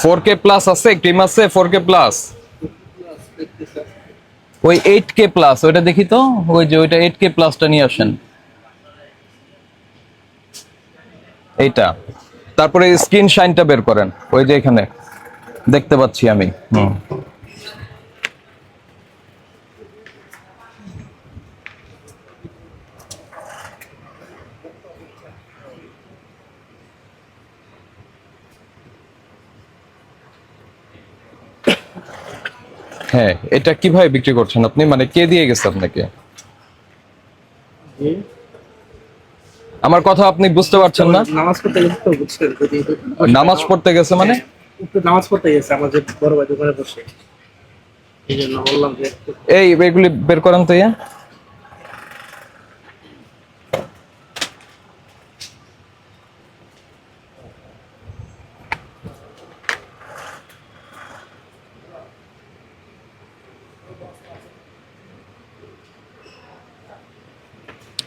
Four K plus আছে? Four K plus ওই eight K plus ওইটা দেখি তো? ওই যে ওইটা এইট কে প্লাসটা নিয়ে আসেন। এইটা। তারপরে স্ক্রিন শাইনটা বের করেন, ওই যে এখানে। দেখতে পাচ্ছি আমি। হুম। হ্যাঁ এটা কীভাবে বিক্রি করছেন আপনি? মানে কে দিয়ে গেছে আপনাকে? আমার কথা আপনি বুঝতে পারছেন না? নামাজ পড়তে গেছে তো বুঝতে নামাজ পড়তে গেছে মানে? নামাজ পড়তে গেছে আমাদের বড় ভাই দোকানে বসে। এই জন্য বললাম যে এই এগুলি বের করেন তো ইয়া।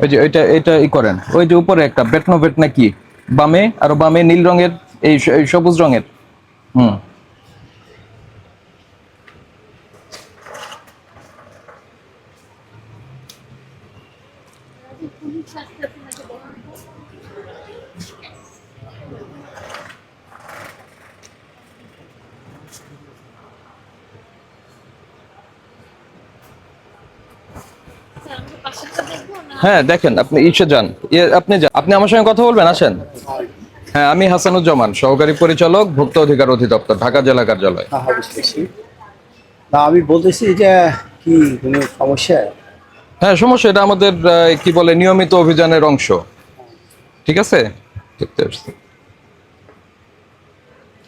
ওই যে ওইটা এটা ই করেন। ওই যে উপরে একটা বেটনো বেটনা কি? বামে, আর বামে নীল রঙের এই সবুজ রঙের। হুম স্যার আমরা পাশেরটা দেখব না হ্যাঁ দেখেন আপনি ইসে যান। আপনি যান। আপনি আমার সঙ্গে কথা বলবেন আসেন। হ্যাঁ আমি হাসানুজ্জামান সহকারী পরিচালক ভোক্তা অধিকার অধিদপ্তর ঢাকা জেলা কার্যালয়। না আমি বলতেছি যে কি কোনো সমস্যা? হ্যাঁ সমস্যা এটা আমাদের কি বলে নিয়মিত অভিযানের অংশ। ঠিক আছে।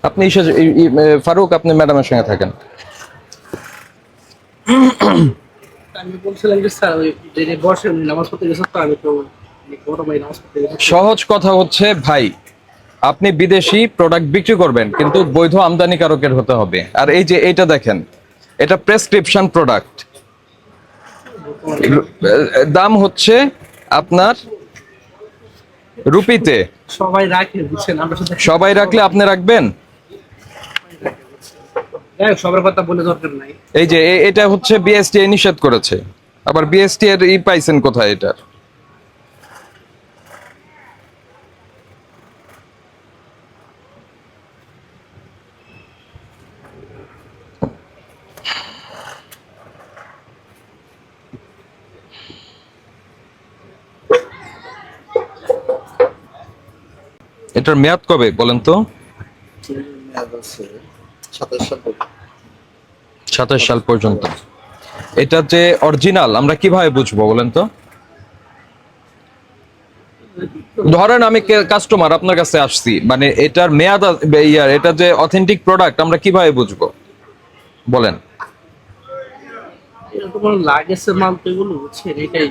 আপনি ফারুক আপনি ম্যাডামের সঙ্গে থাকেন। আমি বলছিলাম যে স্যার ওই যে নামাজ পড়তে গেছে তো আমি তো এই নামাজ পড়তে গেছে সহজ কথা হচ্ছে ভাই আপনি বিদেশি প্রোডাক্ট বিক্রি করবেন কিন্তু বৈধ আমদানিকারকের হতে হবে। আর এই যে এটা দেখেন এটা প্রেসক্রিপশন প্রোডাক্ট দাম হচ্ছে আপনার রুপিতে। সবাই রাখে বুঝছেন? সবাই রাখলে আপনি রাখবেন? সবার কথা বলে এই যে এটা হচ্ছে নিষেধ করেছে। আবার এর ই পাইছেন কোথায় এটার মেয়াদ কবে, বলেন তো? সাতাশ সাল পর্যন্ত। এটা যে অরিজিনাল আমরা কীভাবে বুঝব বলেন তো? ধরেন আমি কাস্টমার আপনার কাছে আসছি মানে এটার মেয়াদ ইয়ার এটা যে অথেন্টিক প্রোডাক্ট আমরা কীভাবে বুঝব? বলেন। লাগেছে মাল তো এগুলো এটাই।